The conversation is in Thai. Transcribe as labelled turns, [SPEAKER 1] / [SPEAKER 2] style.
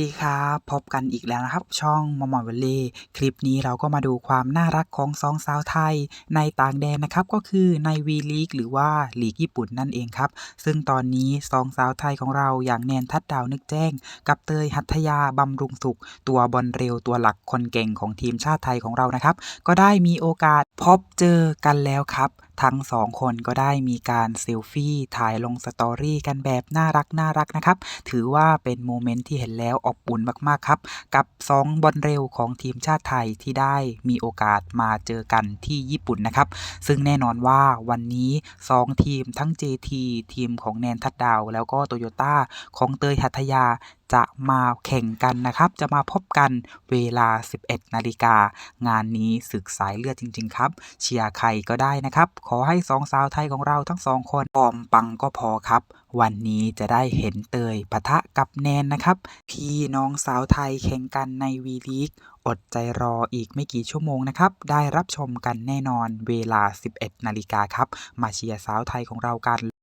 [SPEAKER 1] ดีครับพบกันอีกแล้วนะครับ ช่องมอมอยวัลเลย์คลิปนี้เราก็มาดูความน่ารักของสองสาวไทย ในต่างแดนนะครับก็คือในวีลีกหรือว่าลีกญี่ปุ่นนั่นเองครับ ซึ่งตอนนี้สองสาวไทยของเราอย่างแนนทัดดาวนึกแจ้ง กับเตยหัทยาบำรุงสุข ตัวบอลเร็วตัวหลักคนเก่งของทีมชาติไทยของเรานะครับ ก็ได้มีโอกาสพบเจอกันแล้วครับ ทั้งสองคนก็ได้มีการเซลฟี่ถ่ายลงสตอรี่กันแบบน่ารักน่ารักนะครับ ถือว่าเป็นโมเมนต์ที่เห็นแล้วอบอุ่นมากๆครับ กับ 2 บอลเร็วของทีมชาติไทยที่ได้มีโอกาสมาเจอกันที่ญี่ปุ่นนะครับ ซึ่งแน่นอนว่าวันนี้ 2 ทีมทั้ง JT ทีมของแนนทัดดาว แล้วก็โตโยต้าของเตยหัทยา จะมาแข่งกันนะครับ จะมาพบกันเวลา 11 นาฬิกา งานนี้ศึกสายเลือดจริง ๆ ครับ เชียร์ใครก็ได้นะครับ ขอให้สองสาวไทยของเราทั้งสองคนฟอมปังก็พอครับ วันนี้จะได้เห็นเตยปะทะกับแนนนะครับ พี่น้องสาวไทยแข่งกันในวีลีกอดใจรออีกไม่กี่ชั่วโมงนะครับ ได้รับชมกันแน่นอนเวลา 11 นาฬิกาครับ มาเชียร์สาวไทยของเรากัน